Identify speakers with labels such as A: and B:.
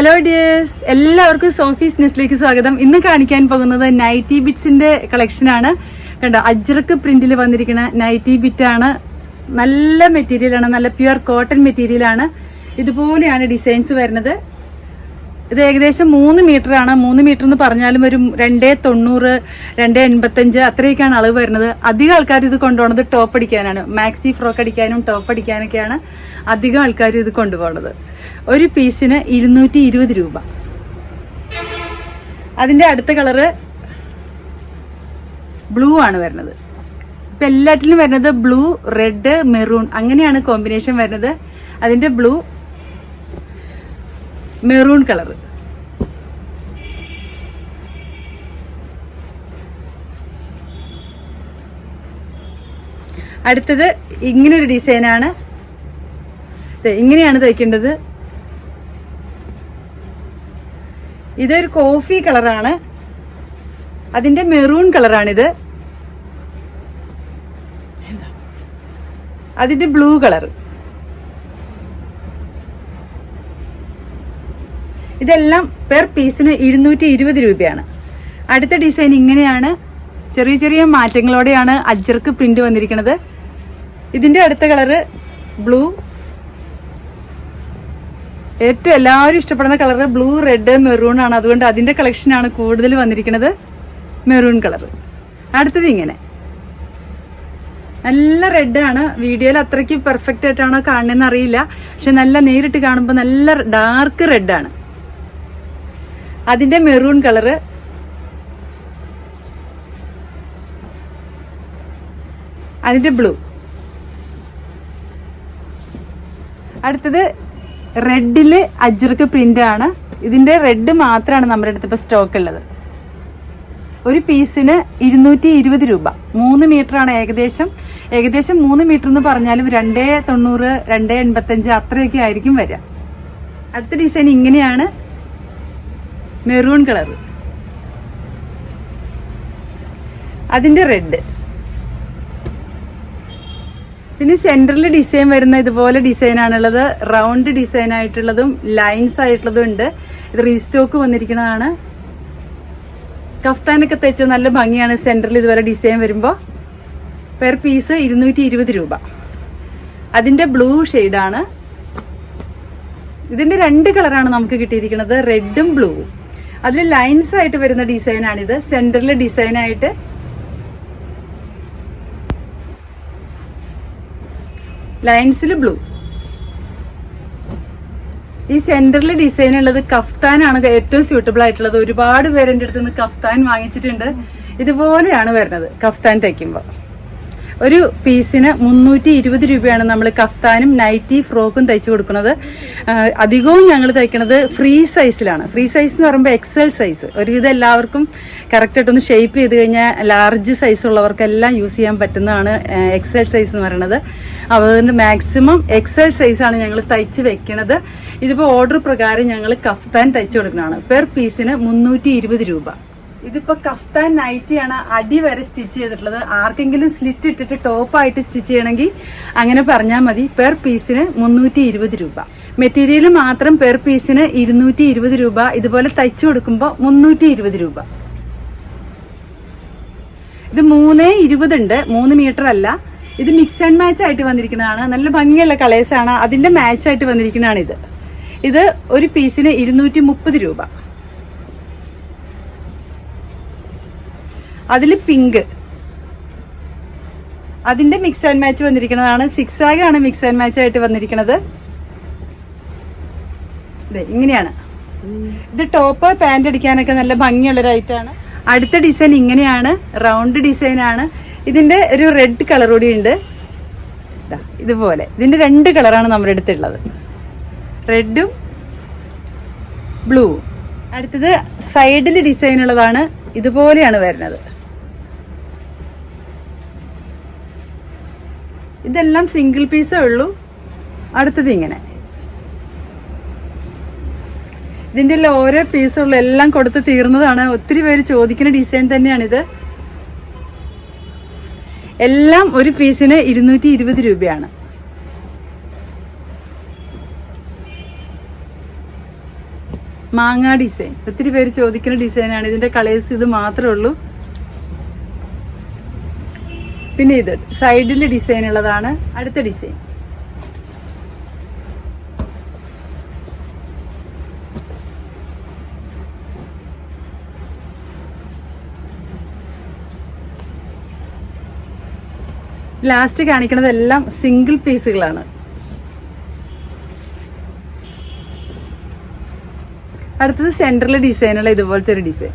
A: Hello dears എല്ലാവർക്കും Sophie's നെസ്റ്റിലേക്ക് സ്വാഗതം. ഇന്ന് കാണിക്കാൻ പോകുന്നത് നൈറ്റി ബിറ്റ്സിന്റെ കളക്ഷൻ ആണ്. കണ്ടോ അജ്രക്ക് പ്രിന്റിൽ വന്നിരിക്കുന്ന നൈറ്റി ബിറ്റ് ആണ്. നല്ല മെറ്റീരിയൽ ആണ് നല്ല പ്യുവർ കോട്ടൺ മെറ്റീരിയൽ ആണ്. ഇതുപോലെയാണ് ഡിസൈൻസ് വരുന്നത്. ഇത് ഏകദേശം മൂന്ന് മീറ്റർ ആണ്. മൂന്ന് മീറ്റർ എന്ന് പറഞ്ഞാലും ഒരു രണ്ടേ തൊണ്ണൂറ് രണ്ടേ എൺപത്തഞ്ച് അത്രയൊക്കെയാണ് അളവ് വരുന്നത്. അധികം ആൾക്കാർ ഇത് കൊണ്ടുപോകുന്നത് ടോപ്പ് അടിക്കാനാണ്. മാക്സി ഫ്രോക്ക് അടിക്കാനും ടോപ്പ് അടിക്കാനൊക്കെയാണ് അധികം ആൾക്കാർ ഇത് കൊണ്ടുപോകുന്നത് ഒരു പീസിന് ഇരുന്നൂറ്റി ഇരുപത് രൂപ. അതിന്റെ അടുത്ത കളറ് ബ്ലൂ ആണ് വരുന്നത്. ഇപ്പം എല്ലാറ്റിലും വരുന്നത് ബ്ലൂ റെഡ് മെറൂൺ അങ്ങനെയാണ് കോമ്പിനേഷൻ വരുന്നത്. അതിന്റെ ബ്ലൂ മെറൂൺ കളർ അടുത്തത് ഇങ്ങനൊരു ഡിസൈനാണ്. ഇങ്ങനെയാണ് തയ്ക്കേണ്ടത്. ഇതൊരു കോഫി കളറാണ് അതിന്റെ മെറൂൺ കളറാണിത് അതിന്റെ ബ്ലൂ കളർ ഇതെല്ലാം പെർ പീസിന് ഇരുന്നൂറ്റി ഇരുപത് രൂപയാണ്. അടുത്ത ഡിസൈൻ ഇങ്ങനെയാണ്. ചെറിയ ചെറിയ മാറ്റങ്ങളോടെയാണ് അജർക്ക് പ്രിന്റ് വന്നിരിക്കുന്നത്. ഇതിന്റെ അടുത്ത കളറ് ബ്ലൂ ഏറ്റവും എല്ലാവരും ഇഷ്ടപ്പെടുന്ന കളർ ബ്ലൂ റെഡ് മെറൂൺ ആണ്. അതുകൊണ്ട് അതിന്റെ കളക്ഷൻ ആണ് കൂടുതൽ വന്നിരിക്കുന്നത് മെറൂൺ കളർ. അടുത്തത് ഇങ്ങനെ. നല്ല റെഡ് ആണ്. വീഡിയോയിൽ അത്രയ്ക്ക് പെർഫെക്റ്റ് ആയിട്ടാണോ കാണുന്നതെന്ന് അറിയില്ല. പക്ഷെ നല്ല നേരിട്ട് കാണുമ്പോൾ നല്ല ഡാർക്ക് റെഡ് ആണ്. അതിന്റെ മെറൂൺ കളറ് അതിന്റെ ബ്ലൂ അടുത്തത് റെഡിൽ അജ്രക്ക് പ്രിന്റ് ആണ് ഇതിന്റെ റെഡ് മാത്രമാണ് നമ്മുടെ അടുത്ത് ഇപ്പൊ സ്റ്റോക്ക് ഉള്ളത്. ഒരു പീസിന് ഇരുന്നൂറ്റി ഇരുപത് രൂപ. മൂന്ന് മീറ്റർ ആണ് ഏകദേശം. ഏകദേശം മൂന്ന് മീറ്റർ എന്ന് പറഞ്ഞാലും രണ്ടേ തൊണ്ണൂറ് രണ്ടേ എൺപത്തഞ്ച് അത്രയൊക്കെ ആയിരിക്കും വരിക. അടുത്ത ഡിസൈൻ ഇങ്ങനെയാണ്. മെറൂൺ കളർ അതിന്റെ റെഡ് പിന്നെ സെന്ററിൽ ഡിസൈൻ വരുന്ന ഇതുപോലെ ഡിസൈൻ ആണുള്ളത്. റൗണ്ട് ഡിസൈൻ ആയിട്ടുള്ളതും ലൈൻസ് ആയിട്ടുള്ളതും ഉണ്ട്. ഇത് റീസ്റ്റോക്ക് വന്നിരിക്കുന്നതാണ്. കഫ്താനൊക്കെ തയ്ച്ച നല്ല ഭംഗിയാണ് സെന്ററിൽ ഇതുപോലെ ഡിസൈൻ വരുമ്പോൾ പെർ പീസ് ഇരുന്നൂറ്റി ഇരുപത് രൂപ. അതിന്റെ ബ്ലൂ ഷെയ്ഡാണ് ഇതിന്റെ രണ്ട് കളറാണ് നമുക്ക് കിട്ടിയിരിക്കുന്നത് റെഡും ബ്ലൂവും അതിൽ ലൈൻസ് ആയിട്ട് വരുന്ന ഡിസൈനാണിത് സെന്ററിൽ ഡിസൈൻ ലൈൻസിൽ ബ്ലൂ. ഈ സെന്ററിൽ ഡിസൈൻ ഉള്ളത് കഫ്താനാണ് ഏറ്റവും സ്യൂട്ടബിൾ ആയിട്ടുള്ളത്. ഒരുപാട് പേര് എന്റെ അടുത്ത് നിന്ന് കഫ്താൻ വാങ്ങിച്ചിട്ടുണ്ട്. ഇതുപോലെയാണ് വരുന്നത് കഫ്താൻ തയ്ക്കുമ്പോൾ ഒരു പീസിന് മുന്നൂറ്റി ഇരുപത് രൂപയാണ് നമ്മൾ കഫ്താനും നൈറ്റി ഫ്രോക്കും തയ്ച്ചു കൊടുക്കുന്നത്. അധികവും ഞങ്ങൾ തയ്ക്കുന്നത് ഫ്രീ സൈസിലാണ്. ഫ്രീ സൈസ് എന്ന് പറയുമ്പോൾ എക്സൽ സൈസ് ഒരുവിധം എല്ലാവർക്കും കറക്റ്റായിട്ടൊന്ന് ഷേപ്പ് ചെയ്ത് കഴിഞ്ഞാൽ ലാർജ് സൈസ് ഉള്ളവർക്കെല്ലാം യൂസ് ചെയ്യാൻ പറ്റുന്നതാണ് എക്സൽ സൈസ് എന്ന് പറയുന്നത്. അതുകൊണ്ട് മാക്സിമം എക്സൽ സൈസാണ് ഞങ്ങൾ തയ്ച്ച് വെക്കുന്നത് ഇതിപ്പോൾ ഓർഡർ പ്രകാരം ഞങ്ങൾ കഫ്താൻ തയ്ച്ചു കൊടുക്കുന്നതാണ്. പെർ പീസിന് മുന്നൂറ്റി രൂപ. ഇതിപ്പോ കഫ്താൻ നൈറ്റിയാണ് അടി വരെ സ്റ്റിച്ച് ചെയ്തിട്ടുള്ളത്. ആർക്കെങ്കിലും സ്ലിറ്റ് ഇട്ടിട്ട് ടോപ്പായിട്ട് സ്റ്റിച്ച് ചെയ്യണമെങ്കിൽ അങ്ങനെ പറഞ്ഞാൽ മതി. പെർ പീസിന് മുന്നൂറ്റി ഇരുപത് രൂപ. മെറ്റീരിയൽ മാത്രം പെർ പീസിന് ഇരുന്നൂറ്റി ഇരുപത് രൂപ. ഇതുപോലെ തയ്ച്ചു കൊടുക്കുമ്പോൾ മുന്നൂറ്റി ഇരുപത് രൂപ. ഇത് മൂന്നേ ഇരുപതുണ്ട് മൂന്ന് മീറ്റർ അല്ല. ഇത് മിക്സ് ആൻഡ് മാച്ച് ആയിട്ട് വന്നിരിക്കുന്നതാണ്. നല്ല ഭംഗിയുള്ള കളേഴ്സ് ആണ്. അതിന്റെ മാച്ച് ആയിട്ട് വന്നിരിക്കുന്നതാണ് ഇത്. ഇത് ഒരു പീസിന് ഇരുന്നൂറ്റി രൂപ. അതിൽ പിങ്ക് അതിന്റെ മിക്സ് ആൻഡ് മാച്ച് വന്നിരിക്കുന്നതാണ്. സിക്സ് ആഗാണ് മിക്സ് ആൻഡ് മാച്ച് ആയിട്ട് വന്നിരിക്കുന്നത്. ഇങ്ങനെയാണ്. ഇത് ടോപ്പ് പാന്റ് അടിക്കാനൊക്കെ നല്ല ഭംഗിയുള്ള ഒരു ഐറ്റാണ് അടുത്ത ഡിസൈൻ ഇങ്ങനെയാണ്. റൗണ്ട് ഡിസൈൻ ആണ്. ഇതിന്റെ ഒരു റെഡ് കളർ കൂടി ഉണ്ട്. ഇതുപോലെ. ഇതിന്റെ രണ്ട് കളറാണ് നമ്മുടെ അടുത്തുള്ളത്. റെഡും ബ്ലൂ അടുത്തത് സൈഡിൽ ഡിസൈൻ ഉള്ളതാണ്. ഇതുപോലെയാണ് വരുന്നത്. ഇതെല്ലാം സിംഗിൾ പീസേ ഉള്ളൂ. അടുത്തത് ഇങ്ങനെ. എല്ലാം ഓരോ പീസുള്ള എല്ലാം കൊടുത്ത് തീർന്നതാണ്. ഒത്തിരി പേര് ചോദിക്കുന്ന ഡിസൈൻ തന്നെയാണിത്. എല്ലാം ഒരു പീസിന് ഇരുന്നൂറ്റി ഇരുപത് രൂപയാണ്. മാങ്ങ ഡിസൈൻ ഒത്തിരി പേര് ചോദിക്കുന്ന ഡിസൈനാണ് ഇതിന്റെ കളേഴ്സ് ഇത് മാത്രമേ ഉള്ളൂ. പിന്നെ ഇത് സൈഡിൽ ഡിസൈൻ ഉള്ളതാണ് അടുത്ത ഡിസൈൻ ലാസ്റ്റ് കാണിക്കുന്നത് എല്ലാം സിംഗിൾ പീസുകളാണ് അടുത്തത് സെന്ററിൽ ഡിസൈനുള്ള ഇതുപോലത്തെ ഒരു ഡിസൈൻ